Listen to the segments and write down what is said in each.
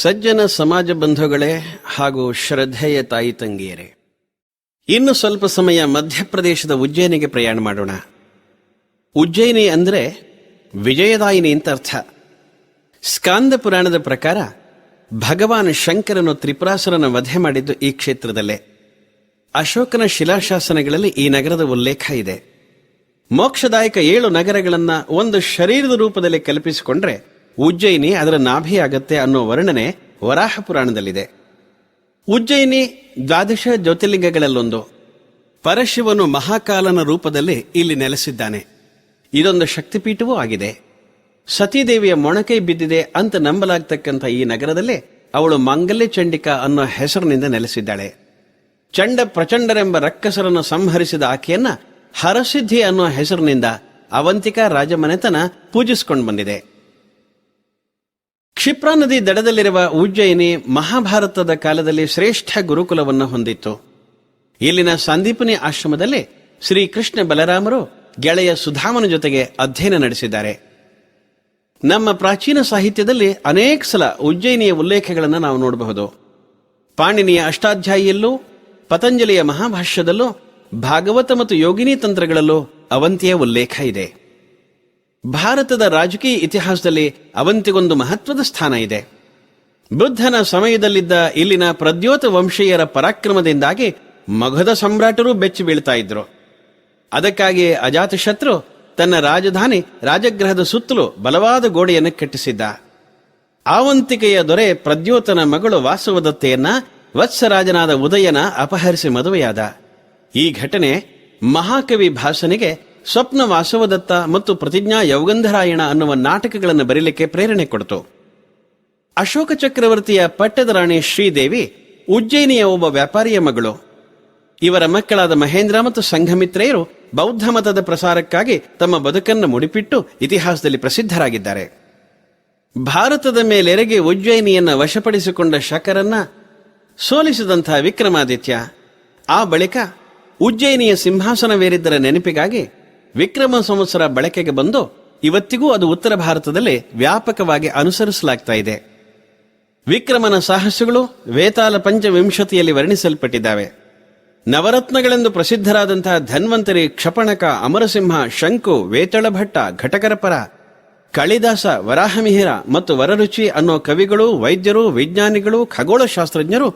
ಸಜ್ಜನ ಸಮಾಜ ಬಂಧುಗಳೇ ಹಾಗೂ ಶ್ರದ್ಧೆಯ ತಾಯಿ ತಂಗಿಯರೇ, ಇನ್ನು ಸ್ವಲ್ಪ ಸಮಯ ಮಧ್ಯಪ್ರದೇಶದ ಉಜ್ಜಯಿನಿಗೆ ಪ್ರಯಾಣ ಮಾಡೋಣ. ಉಜ್ಜಯಿನಿ ಅಂದರೆ ವಿಜಯದಾಯಿನಿ ಅಂತ ಅರ್ಥ. ಸ್ಕಾಂದ ಪುರಾಣದ ಪ್ರಕಾರ ಭಗವಾನ್ ಶಂಕರನು ತ್ರಿಪುರಾಸುರನ ವಧೆ ಮಾಡಿದ್ದು ಈ ಕ್ಷೇತ್ರದಲ್ಲೇ. ಅಶೋಕನ ಶಿಲಾಶಾಸನಗಳಲ್ಲಿ ಈ ನಗರದ ಉಲ್ಲೇಖ ಇದೆ. ಮೋಕ್ಷದಾಯಕ ಏಳು ನಗರಗಳನ್ನು ಒಂದು ಶರೀರದ ರೂಪದಲ್ಲಿ ಕಲ್ಪಿಸಿಕೊಂಡ್ರೆ ಉಜ್ಜಯಿನಿ ಅದರ ನಾಭಿಯಾಗತ್ತೆ ಅನ್ನೋ ವರ್ಣನೆ ವರಾಹ ಪುರಾಣದಲ್ಲಿದೆ. ಉಜ್ಜಯಿನಿ ದ್ವಾದಶ ಜ್ಯೋತಿರ್ಲಿಂಗಗಳಲ್ಲೊಂದು. ಪರಶಿವನು ಮಹಾಕಾಲನ ರೂಪದಲ್ಲಿ ಇಲ್ಲಿ ನೆಲೆಸಿದ್ದಾನೆ. ಇದೊಂದು ಶಕ್ತಿಪೀಠವೂ ಆಗಿದೆ. ಸತೀದೇವಿಯ ಮೊಣಕೈ ಬಿದ್ದಿದೆ ಅಂತ ನಂಬಲಾಗ್ತಕ್ಕಂಥ ಈ ನಗರದಲ್ಲೇ ಅವಳು ಮಾಂಗಲ್ಯ ಚಂಡಿಕಾ ಅನ್ನೋ ಹೆಸರಿನಿಂದ ನೆಲೆಸಿದ್ದಾಳೆ. ಚಂಡ ಪ್ರಚಂಡರೆಂಬ ರಕ್ಕಸರನ್ನು ಸಂಹರಿಸಿದ ಆಕೆಯನ್ನ ಹರಸಿದ್ಧಿ ಅನ್ನೋ ಹೆಸರಿನಿಂದ ಅವಂತಿಕಾ ರಾಜಮನೆತನ ಪೂಜಿಸಿಕೊಂಡು ಬಂದಿದೆ. ಕ್ಷಿಪ್ರಾ ನದಿ ದಡದಲ್ಲಿರುವ ಉಜ್ಜಯಿನಿ ಮಹಾಭಾರತದ ಕಾಲದಲ್ಲಿ ಶ್ರೇಷ್ಠ ಗುರುಕುಲವನ್ನು ಹೊಂದಿತ್ತು. ಇಲ್ಲಿನ ಸಂದೀಪನಿ ಆಶ್ರಮದಲ್ಲಿ ಶ್ರೀಕೃಷ್ಣ ಬಲರಾಮರು ಗೆಳೆಯ ಸುಧಾಮನ ಜೊತೆಗೆ ಅಧ್ಯಯನ ನಡೆಸಿದ್ದಾರೆ. ನಮ್ಮ ಪ್ರಾಚೀನ ಸಾಹಿತ್ಯದಲ್ಲಿ ಅನೇಕ ಸಲ ಉಜ್ಜಯಿನಿಯ ಉಲ್ಲೇಖಗಳನ್ನು ನಾವು ನೋಡಬಹುದು. ಪಾಣಿನಿಯ ಅಷ್ಟಾಧ್ಯಾಯಿಯಲ್ಲೂ, ಪತಂಜಲಿಯ ಮಹಾಭಾಷ್ಯದಲ್ಲೂ, ಭಾಗವತ ಮತ್ತು ಯೋಗಿನಿ ತಂತ್ರಗಳಲ್ಲೂ ಅವಂತಿಯ ಉಲ್ಲೇಖ ಇದೆ. ಭಾರತದ ರಾಜಕೀಯ ಇತಿಹಾಸದಲ್ಲಿ ಅವಂತಿಗೊಂದು ಮಹತ್ವದ ಸ್ಥಾನ ಇದೆ. ಬುದ್ಧನ ಸಮಯದಲ್ಲಿದ್ದ ಇಲ್ಲಿನ ಪ್ರದ್ಯೋತ ವಂಶೀಯರ ಪರಾಕ್ರಮದಿಂದಾಗಿ ಮಗಧ ಸಮ್ರಾಟರು ಬೆಚ್ಚಿ ಬೀಳ್ತಾ ಇದ್ರು. ಅದಕ್ಕಾಗಿ ಅಜಾತಶತ್ರು ತನ್ನ ರಾಜಧಾನಿ ರಾಜಗೃಹದ ಸುತ್ತಲೂ ಬಲವಾದ ಗೋಡೆಯನ್ನು ಕಟ್ಟಿಸಿದ್ದ. ಆವಂತಿಕೆಯ ದೊರೆ ಪ್ರದ್ಯೋತನ ಮಗಳು ವಾಸವದತ್ತೆಯನ್ನ ವತ್ಸರಾಜನಾದ ಉದಯನ ಅಪಹರಿಸಿ ಮದುವೆಯಾದ. ಈ ಘಟನೆ ಮಹಾಕವಿ ಭಾಸನಿಗೆ ಸ್ವಪ್ನ ವಾಸವದತ್ತ ಮತ್ತು ಪ್ರತಿಜ್ಞಾ ಯೌಗಂಧರಾಯಣ ಅನ್ನುವ ನಾಟಕಗಳನ್ನು ಬರೀಲಿಕ್ಕೆ ಪ್ರೇರಣೆ ಕೊಡಿತು. ಅಶೋಕ ಚಕ್ರವರ್ತಿಯ ಪಟ್ಟದ ರಾಣಿ ಶ್ರೀದೇವಿ, ಉಜ್ಜಯಿನಿಯ ಒಬ್ಬ ವ್ಯಾಪಾರಿಯ ಮಗಳು. ಇವರ ಮಕ್ಕಳಾದ ಮಹೇಂದ್ರ ಮತ್ತು ಸಂಘಮಿತ್ರೆಯರು ಬೌದ್ಧ ಮತದ ಪ್ರಸಾರಕ್ಕಾಗಿ ತಮ್ಮ ಬದುಕನ್ನು ಮುಡಿಪಿಟ್ಟು ಇತಿಹಾಸದಲ್ಲಿ ಪ್ರಸಿದ್ಧರಾಗಿದ್ದಾರೆ. ಭಾರತದ ಮೇಲೆರೆಗೆ ಉಜ್ಜಯಿನಿಯನ್ನು ವಶಪಡಿಸಿಕೊಂಡ ಶಕರನ್ನ ಸೋಲಿಸಿದಂಥ ವಿಕ್ರಮಾದಿತ್ಯ, ಆ ಬಳಿಕ ಉಜ್ಜಯಿನಿಯ ಸಿಂಹಾಸನವೇರಿದ್ದರ ನೆನಪಿಗಾಗಿ ವಿಕ್ರಮ ಸಂವತ್ಸರ ಬಳಕೆಗೆ ಬಂದು ಇವತ್ತಿಗೂ ಅದು ಉತ್ತರ ಭಾರತದಲ್ಲಿ ವ್ಯಾಪಕವಾಗಿ ಅನುಸರಿಸಲಾಗ್ತಾ ಇದೆ. ವಿಕ್ರಮನ ಸಾಹಸಗಳು ವೇತಾಲ ಪಂಚವಿಂಶತಿಯಲ್ಲಿ ವರ್ಣಿಸಲ್ಪಟ್ಟಿದ್ದಾವೆ. ನವರತ್ನಗಳೆಂದು ಪ್ರಸಿದ್ಧರಾದಂತಹ ಧನ್ವಂತರಿ, ಕ್ಷಪಣಕ, ಅಮರಸಿಂಹ, ಶಂಕು, ವೇತಳಭಟ್ಟ, ಘಟಕರಪರ, ಕಾಳಿದಾಸ, ವರಾಹಮಿಹಿರ ಮತ್ತು ವರರುಚಿ ಅನ್ನೋ ಕವಿಗಳು, ವೈದ್ಯರು, ವಿಜ್ಞಾನಿಗಳು, ಖಗೋಳಶಾಸ್ತ್ರಜ್ಞರು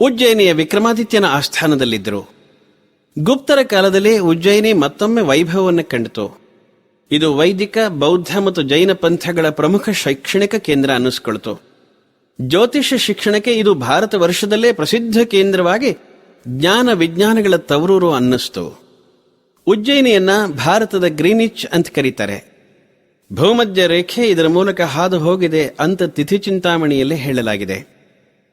ಉಜ್ಜಯಿನಿಯ ವಿಕ್ರಮಾದಿತ್ಯನ ಆಸ್ಥಾನದಲ್ಲಿದ್ದರು. ಗುಪ್ತರ ಕಾಲದಲ್ಲಿ ಉಜ್ಜಯಿನಿ ಮತ್ತೊಮ್ಮೆ ವೈಭವವನ್ನು ಕಂಡಿತು. ಇದು ವೈದಿಕ, ಬೌದ್ಧ ಮತ್ತು ಜೈನ ಪಂಥಗಳ ಪ್ರಮುಖ ಶೈಕ್ಷಣಿಕ ಕೇಂದ್ರ ಅನ್ನಿಸ್ಕೊಳ್ತು. ಜ್ಯೋತಿಷ್ಯ ಶಿಕ್ಷಣಕ್ಕೆ ಇದು ಭಾರತ ವರ್ಷದಲ್ಲೇ ಪ್ರಸಿದ್ಧ ಕೇಂದ್ರವಾಗಿ ಜ್ಞಾನ ವಿಜ್ಞಾನಗಳ ತವರೂರು ಅನ್ನಿಸ್ತು. ಉಜ್ಜಯಿನಿಯನ್ನ ಭಾರತದ ಗ್ರೀನಿಚ್ ಅಂತ ಕರೀತಾರೆ. ಭೂಮಧ್ಯ ರೇಖೆ ಇದರ ಮೂಲಕ ಹಾದು ಹೋಗಿದೆ ಅಂತ ತಿಥಿ ಚಿಂತಾಮಣಿಯಲ್ಲಿ ಹೇಳಲಾಗಿದೆ.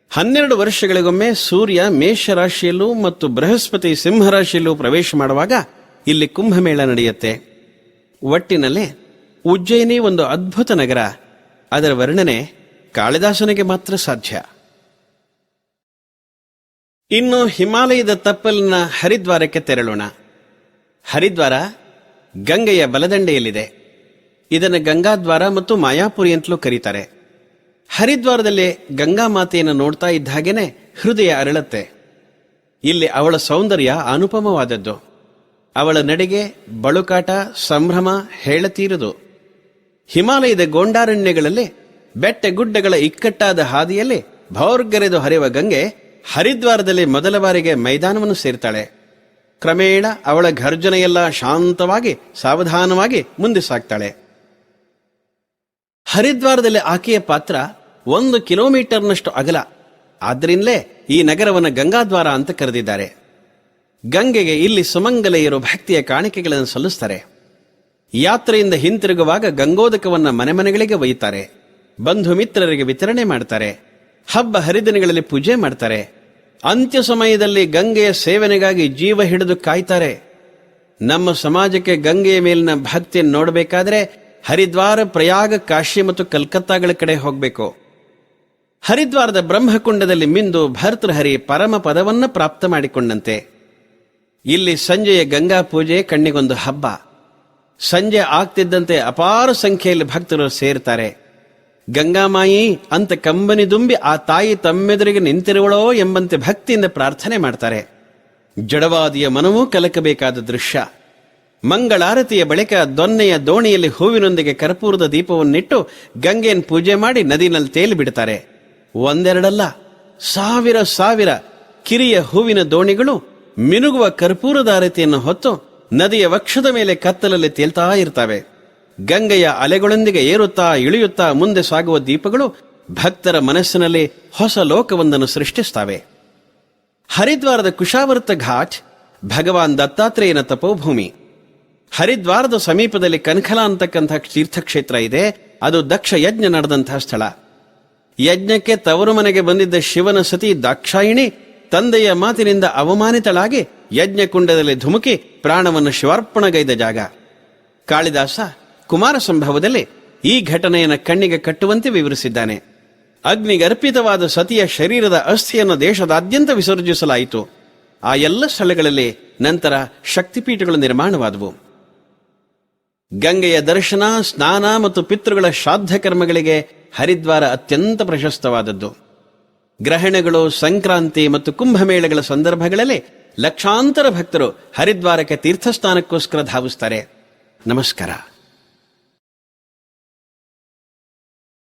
ಹನ್ನೆರಡು ವರ್ಷಗಳಿಗೊಮ್ಮೆ ಸೂರ್ಯ ಮೇಷರಾಶಿಯಲ್ಲೂ ಮತ್ತು ಬೃಹಸ್ಪತಿ ಸಿಂಹರಾಶಿಯಲ್ಲೂ ಪ್ರವೇಶ ಮಾಡುವಾಗ ಇಲ್ಲಿ ಕುಂಭಮೇಳ ನಡೆಯುತ್ತೆ. ಒಟ್ಟಿನಲ್ಲಿ ಉಜ್ಜಯಿನಿ ಒಂದು ಅದ್ಭುತ ನಗರ. ಅದರ ವರ್ಣನೆ ಕಾಳಿದಾಸನಿಗೆ ಮಾತ್ರ ಸಾಧ್ಯ. ಇನ್ನು ಹಿಮಾಲಯದ ತಪ್ಪಲಿನ ಹರಿದ್ವಾರಕ್ಕೆ ತೆರಳೋಣ. ಹರಿದ್ವಾರ ಗಂಗೆಯ ಬಲದಂಡೆಯಲ್ಲಿದೆ. ಇದನ್ನು ಗಂಗಾದ್ವಾರ ಮತ್ತು ಮಾಯಾಪುರಿ ಅಂತಲೂ ಕರೀತಾರೆ. ಹರಿದ್ವಾರದಲ್ಲಿ ಗಂಗಾ ಮಾತೆಯನ್ನು ನೋಡ್ತಾ ಇದ್ದ ಹಾಗೇನೆ ಹೃದಯ ಅರಳತ್ತೆ. ಇಲ್ಲಿ ಅವಳ ಸೌಂದರ್ಯ ಅನುಪಮವಾದದ್ದು. ಅವಳ ನಡೆಗೆ ಬಳುಕಾಟ, ಸಂಭ್ರಮ ಹೇಳತೀರದು. ಹಿಮಾಲಯದ ಗೋಂಡಾರಣ್ಯಗಳಲ್ಲಿ ಬೆಟ್ಟ ಗುಡ್ಡಗಳ ಇಕ್ಕಟ್ಟಾದ ಹಾದಿಯಲ್ಲಿ ಭೌರ್ಗರೆದು ಹರಿಯುವ ಗಂಗೆ ಹರಿದ್ವಾರದಲ್ಲಿ ಮೊದಲ ಬಾರಿಗೆ ಮೈದಾನವನ್ನು ಸೇರ್ತಾಳೆ. ಕ್ರಮೇಣ ಅವಳ ಘರ್ಜನೆಯೆಲ್ಲ ಶಾಂತವಾಗಿ, ಸಾವಧಾನವಾಗಿ ಮುಂದೆ ಸಾಗ್ತಾಳೆ ಹರಿದ್ವಾರದಲ್ಲಿ ಆಕೆಯ ಪಾತ್ರ ಒಂದು ಕಿಲೋಮೀಟರ್ನಷ್ಟು ಅಗಲ. ಆದ್ದರಿಂದಲೇ ಈ ನಗರವನ್ನು ಗಂಗಾದ್ವಾರ ಅಂತ ಕರೆದಿದ್ದಾರೆ. ಗಂಗೆಗೆ ಇಲ್ಲಿ ಸುಮಂಗಲೆಯರು ಭಕ್ತಿಯ ಕಾಣಿಕೆಗಳನ್ನು ಸಲ್ಲಿಸ್ತಾರೆ. ಯಾತ್ರೆಯಿಂದ ಹಿಂತಿರುಗುವಾಗ ಗಂಗೋದಕವನ್ನು ಮನೆ ಮನೆಗಳಿಗೆ ಒಯ್ಯುತ್ತಾರೆ. ಬಂಧು ಮಿತ್ರರಿಗೆ ವಿತರಣೆ ಮಾಡ್ತಾರೆ. ಹಬ್ಬ ಹರಿದಿನಗಳಲ್ಲಿ ಪೂಜೆ ಮಾಡ್ತಾರೆ. ಅಂತ್ಯ ಸಮಯದಲ್ಲಿ ಗಂಗೆಯ ಸೇವನೆಗಾಗಿ ಜೀವ ಹಿಡಿದು ಕಾಯ್ತಾರೆ. ನಮ್ಮ ಸಮಾಜಕ್ಕೆ ಗಂಗೆಯ ಮೇಲಿನ ಭಕ್ತಿಯನ್ನು ನೋಡಬೇಕಾದ್ರೆ ಹರಿದ್ವಾರ, ಪ್ರಯಾಗ, ಕಾಶಿ ಮತ್ತು ಕಲ್ಕತ್ತಾಗಳ ಕಡೆ ಹೋಗಬೇಕು. ಹರಿದ್ವಾರದ ಬ್ರಹ್ಮಕುಂಡದಲ್ಲಿ ಮಿಂದು ಭರ್ತೃಹರಿ ಪರಮ ಪದವನ್ನು ಪ್ರಾಪ್ತ ಮಾಡಿಕೊಂಡಂತೆ. ಇಲ್ಲಿ ಸಂಜೆಯ ಗಂಗಾ ಪೂಜೆ ಕಣ್ಣಿಗೊಂದು ಹಬ್ಬ. ಸಂಜೆ ಆಗ್ತಿದ್ದಂತೆ ಅಪಾರ ಸಂಖ್ಯೆಯಲ್ಲಿ ಭಕ್ತರು ಸೇರ್ತಾರೆ. ಗಂಗಾಮಾಯಿ ಅಂತ ಕಂಬನಿ ದುಂಬಿ ಆ ತಾಯಿ ತಮ್ಮೆದುರಿಗೆ ನಿಂತಿರುವಳೋ ಎಂಬಂತೆ ಭಕ್ತಿಯಿಂದ ಪ್ರಾರ್ಥನೆ ಮಾಡ್ತಾರೆ. ಜಡವಾದಿಯ ಮನವೂ ಕಲಕಬೇಕಾದ ದೃಶ್ಯ. ಮಂಗಳಾರತಿಯ ಬಳಿಕ ದೊನ್ನೆಯ ದೋಣಿಯಲ್ಲಿ ಹೂವಿನೊಂದಿಗೆ ಕರ್ಪೂರದ ದೀಪವನ್ನಿಟ್ಟು ಗಂಗೆಯನ್ನು ಪೂಜೆ ಮಾಡಿ ನದಿನಲ್ಲಿ ತೇಲಿ ಬಿಡ್ತಾರೆ ಒಂದೆರಡಲ್ಲ, ಸಾವಿರ ಸಾವಿರ ಕಿರಿಯ ಹೂವಿನ ದೋಣಿಗಳು ಮಿನುಗುವ ಕರ್ಪೂರದ ಆರತಿಯನ್ನು ಹೊತ್ತು ನದಿಯ ವಕ್ಷದ ಮೇಲೆ ಕತ್ತಲಲ್ಲಿ ತೇಲ್ತಾ ಇರ್ತವೆ. ಗಂಗೆಯ ಅಲೆಗಳೊಂದಿಗೆ ಏರುತ್ತಾ ಇಳಿಯುತ್ತಾ ಮುಂದೆ ಸಾಗುವ ದೀಪಗಳು ಭಕ್ತರ ಮನಸ್ಸಿನಲ್ಲಿ ಹೊಸ ಲೋಕವೊಂದನ್ನು ಸೃಷ್ಟಿಸ್ತವೆ ಹರಿದ್ವಾರದ ಕುಶಾವರ್ತ ಘಾಟ್ ಭಗವಾನ್ ದತ್ತಾತ್ರೇಯನ ತಪೋಭೂಮಿ. ಹರಿದ್ವಾರದ ಸಮೀಪದಲ್ಲಿ ಕನಕಲಾ ಅಂತಕ್ಕಂಥ ತೀರ್ಥಕ್ಷೇತ್ರ ಇದೆ. ಅದು ದಕ್ಷ ಯಜ್ಞ ನಡೆದಂತಹ ಸ್ಥಳ. ಯಜ್ಞಕ್ಕೆ ತವರು ಮನೆಗೆ ಬಂದಿದ್ದ ಶಿವನ ಸತಿ ದಾಕ್ಷಾಯಿಣಿ ತಂದೆಯ ಮಾತಿನಿಂದ ಅವಮಾನಿತಳಾಗಿ ಯಜ್ಞಕುಂಡದಲ್ಲಿ ಧುಮುಕಿ ಪ್ರಾಣವನ್ನು ಶಿವಾರ್ಪಣಗೈದ ಜಾಗ. ಕಾಳಿದಾಸ ಕುಮಾರ ಸಂಭವದಲ್ಲಿ ಈ ಘಟನೆಯನ್ನು ಕಣ್ಣಿಗೆ ಕಟ್ಟುವಂತೆ ವಿವರಿಸಿದ್ದಾನೆ. ಅಗ್ನಿಗರ್ಪಿತವಾದ ಸತಿಯ ಶರೀರದ ಅಸ್ಥಿಯನ್ನು ದೇಶದಾದ್ಯಂತ ವಿಸರ್ಜಿಸಲಾಯಿತು. ಆ ಎಲ್ಲ ಸ್ಥಳಗಳಲ್ಲಿ ನಂತರ ಶಕ್ತಿಪೀಠಗಳು ನಿರ್ಮಾಣವಾದವು. ಗಂಗೆಯ ದರ್ಶನ, ಸ್ನಾನ ಮತ್ತು ಪಿತೃಗಳ ಶ್ರಾದ್ದ ಕರ್ಮಗಳಿಗೆ ಹರಿದ್ವಾರ ಅತ್ಯಂತ ಪ್ರಶಸ್ತವಾದದ್ದು. ಗ್ರಹಣಗಳು, ಸಂಕ್ರಾಂತಿ ಮತ್ತು ಕುಂಭಮೇಳಗಳ ಸಂದರ್ಭಗಳಲ್ಲಿ ಲಕ್ಷಾಂತರ ಭಕ್ತರು ಹರಿದ್ವಾರಕ್ಕೆ ತೀರ್ಥಸ್ಥಾನಕ್ಕೋಸ್ಕರ ಧಾವಿಸ್ತಾರೆ. ನಮಸ್ಕಾರ.